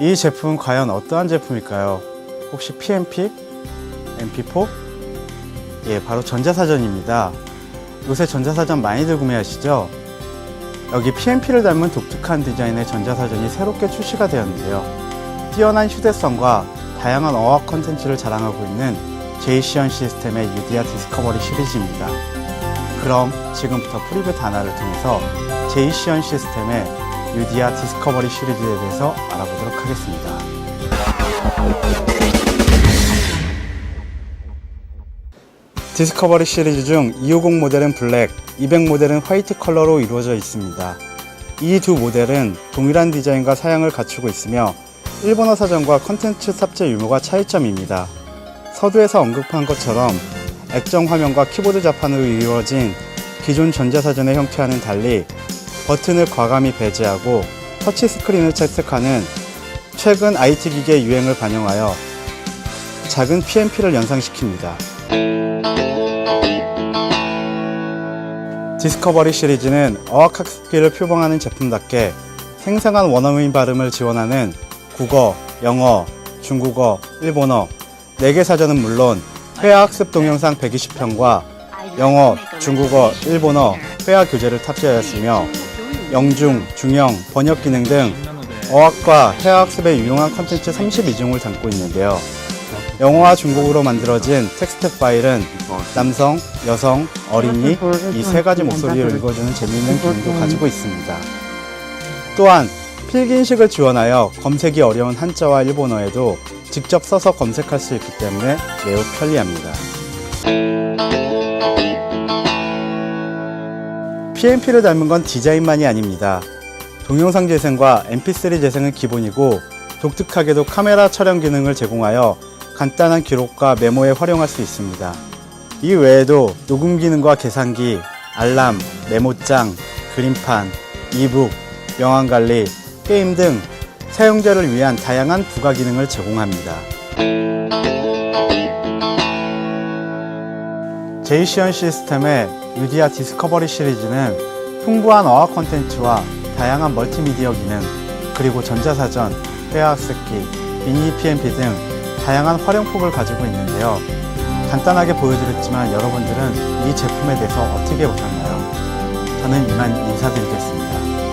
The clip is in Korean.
이 제품은 과연 어떠한 제품일까요? 혹시 PMP? MP4? 예, 바로 전자사전입니다. 요새 전자사전 많이들 구매하시죠? 여기 PMP를 닮은 독특한 디자인의 전자사전이 새롭게 출시가 되었는데요. 뛰어난 휴대성과 다양한 어학 컨텐츠를 자랑하고 있는 제이시언 시스템의 유디아 디스커버리 시리즈입니다. 그럼 지금부터 프리뷰 단화를 통해서 제이시언 시스템의 유디아 디스커버리 시리즈에 대해서 알아보도록 하겠습니다. 디스커버리 시리즈 중 250 모델은 블랙, 200 모델은 화이트 컬러로 이루어져 있습니다. 이 두 모델은 동일한 디자인과 사양을 갖추고 있으며 일본어 사전과 컨텐츠 삽재 유무가 차이점입니다. 서두에서 언급한 것처럼 액정 화면과 키보드 자판으로 이루어진 기존 전자사전의 형태와는 달리 버튼을 과감히 배제하고 터치 스크린을 채택하는 최근 IT 기기의 유행을 반영하여 작은 PMP를 연상시킵니다. 디스커버리 시리즈는 어학학습기를 표방하는 제품답게 생생한 원어민 발음을 지원하는 국어, 영어, 중국어, 일본어 4개 사전은 물론 회화학습 동영상 120편과 영어, 중국어, 일본어 회화 교재를 탑재하였으며 영중, 중형, 번역 기능 등 어학과 회화학습에 유용한 컨텐츠 32종을 담고 있는데요. 영어와 중국어로 만들어진 텍스트 파일은 남성, 여성, 어린이 이 세 가지 목소리를 읽어주는 재미있는 기능도 가지고 있습니다. 또한 필기 인식을 지원하여 검색이 어려운 한자와 일본어에도 직접 써서 검색할 수 있기 때문에 매우 편리합니다. PMP를 닮은 건 디자인만이 아닙니다. 동영상 재생과 MP3 재생은 기본이고 독특하게도 카메라 촬영 기능을 제공하여 간단한 기록과 메모에 활용할 수 있습니다. 이 외에도 녹음 기능과 계산기, 알람, 메모장, 그림판, 이북, 명함 관리, 게임 등 사용자를 위한 다양한 부가 기능을 제공합니다. 제이시언 시스템의 유디아 디스커버리 시리즈는 풍부한 어학 콘텐츠와 다양한 멀티미디어 기능, 그리고 전자사전, 회화학습기, 미니 PMP 등 다양한 활용폭을 가지고 있는데요. 간단하게 보여드렸지만 여러분들은 이 제품에 대해서 어떻게 보셨나요? 저는 이만 인사드리겠습니다.